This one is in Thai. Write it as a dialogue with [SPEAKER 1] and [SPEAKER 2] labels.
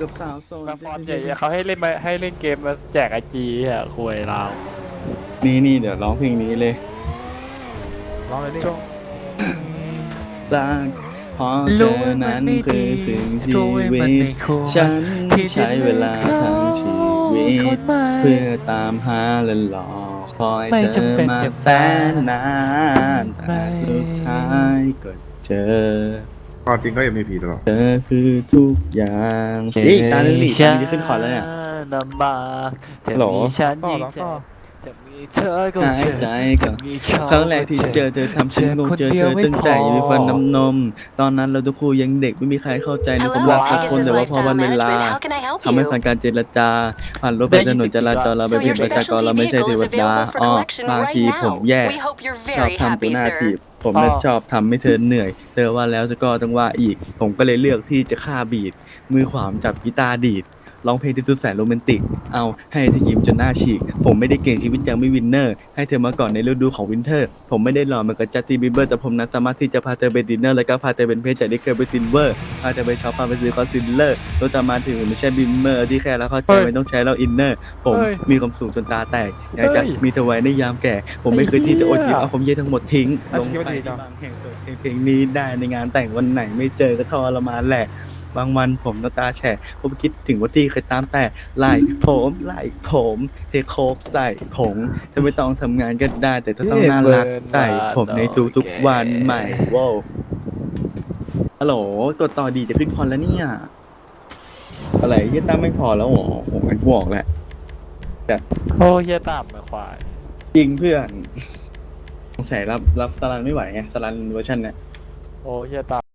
[SPEAKER 1] กับสาวโซน
[SPEAKER 2] มาฟอนใหญ่เขาให้เล่นมาให้เล่นเกมมาแจกไอจีอะคุยเรา
[SPEAKER 1] นี่นี่เดี๋ยวร้องเพลงนี้เลย
[SPEAKER 2] ลองเลยดิ
[SPEAKER 1] รักเพราะเธอนั้นคือถึงชีวิต ฉันใช้เวลาทั้งชีวิต เพื่อตามหาและรอคอย
[SPEAKER 2] ไม่
[SPEAKER 1] เธอ
[SPEAKER 2] จำเป็น
[SPEAKER 1] มา
[SPEAKER 2] จะ
[SPEAKER 1] แสนนานแต่สุดท้ายก็เจอ
[SPEAKER 3] ความจริงก็ยังมีผีตลอด
[SPEAKER 1] เธอคือทุกอย่างนี่ตาลิลิตาลิลิขึ้นคอร์ดแล้วเนี่ย
[SPEAKER 2] ลำบากจะ
[SPEAKER 1] ฮัลโหล
[SPEAKER 2] มีฉัน
[SPEAKER 3] ต่อ
[SPEAKER 2] ยิ่ง
[SPEAKER 3] แล้ว
[SPEAKER 2] เจ็
[SPEAKER 3] ต่อ
[SPEAKER 2] บจะมีเธอก็
[SPEAKER 1] หาย
[SPEAKER 2] เจ็บ
[SPEAKER 1] ใจก่อน
[SPEAKER 2] จะมีเขา
[SPEAKER 1] ครั้งแรกที่เจอเธอทำฉันงงเจอเธอตั้งใจมีฟันน้ำนม ตอนนั้นเราทุกคู่ยังเด็กไม่มีใครเข้าใจในความ
[SPEAKER 4] Hello,
[SPEAKER 1] รักสัก
[SPEAKER 4] this
[SPEAKER 1] คน
[SPEAKER 4] is
[SPEAKER 1] แต่ว่าพอวัน
[SPEAKER 4] Lifestyle
[SPEAKER 1] เวลา
[SPEAKER 4] Management. How can I help
[SPEAKER 1] ทำให้
[SPEAKER 4] you?
[SPEAKER 1] ผ่านการเจรจา ผ่านรถไปถนนจราจรเราไป
[SPEAKER 4] So
[SPEAKER 1] เป็น
[SPEAKER 4] your
[SPEAKER 1] ประชากร
[SPEAKER 4] specialty
[SPEAKER 1] เราไม่ใช่
[SPEAKER 4] vehicle
[SPEAKER 1] เท
[SPEAKER 4] is
[SPEAKER 1] วดา
[SPEAKER 4] available for
[SPEAKER 1] อ้อ
[SPEAKER 4] collection
[SPEAKER 1] บาง
[SPEAKER 4] right
[SPEAKER 1] ทีผม
[SPEAKER 4] now.
[SPEAKER 1] แย่
[SPEAKER 4] We hope you're
[SPEAKER 1] ชอบ
[SPEAKER 4] very
[SPEAKER 1] ทำตัว
[SPEAKER 4] happy,
[SPEAKER 1] หน้าถี
[SPEAKER 4] sir.
[SPEAKER 1] บ ผมไม่ชอบทำให้เธอเหนื่อย เธอว่าแล้วจะก็ต้องว่าอีก ผมก็เลยเลือกที่จะฆ่าบีดมือขวามจับกีตาร์ดีด ร้องเพลงที่สุดแสนโรแมนติก เอาให้เธอยิ้มจนหน้าฉีก ผมไม่ได้เก่งชีวิตยังไม่วินเนอร์ ให้เธอมาก่อนในฤดูของวินเทอร์ ผมไม่ได้หล่อเหมือนกับจัสตินบีเบอร์แต่ผมนั้นสามารถที่จะพาเธอไปดินเนอร์ แล้วก็พาเธอเป็นเพชรจากที่เคยไปซินเวอร์ พาเธอไปช็อปพาไปซื้อคอนซีลเลอร์รถจะมาถึงไม่ใช่บิมเมอร์ที่แค่แล้วเข้าใจไม่ต้องใช้เราอินเนอร์ ผมมีความสูงจนตาแตก อยากจะมีเธอไว้ในยามแก่ ผมไม่เคยที่จะอดหยิบเอาผมเย่ทั้งหมดทิ้งลงไปที่บางแห่งเปิดเพลงเพลงนี้ได้ในงานแต่งวันไหนไม่เจอก็ทรมานแหละ บางวันผมน้ำตาแฉะผมคิดถึงว่าที่เคยตามแต่ไล่ผมไล่ผมเทโคกใส่ผงจะไม่ต้องทำงานก็ได้ แต่ต้องน่ารักใส่ผมในทุกๆวันใหม่ว้าวฮัลโหลกดต่อดีจะขึ้นคอนแล้วเนี่ย อะไรยี่ตั้มไม่พอแล้วเหรอผมกันกูบอกแหละ
[SPEAKER 2] โอ้เฮียตามมาควาย
[SPEAKER 1] จริงเพื่อนสงสัยรับรับสลันไม่ไหวไงสลันเวอร์ชันเนี่ย
[SPEAKER 2] โอ้เฮียตาม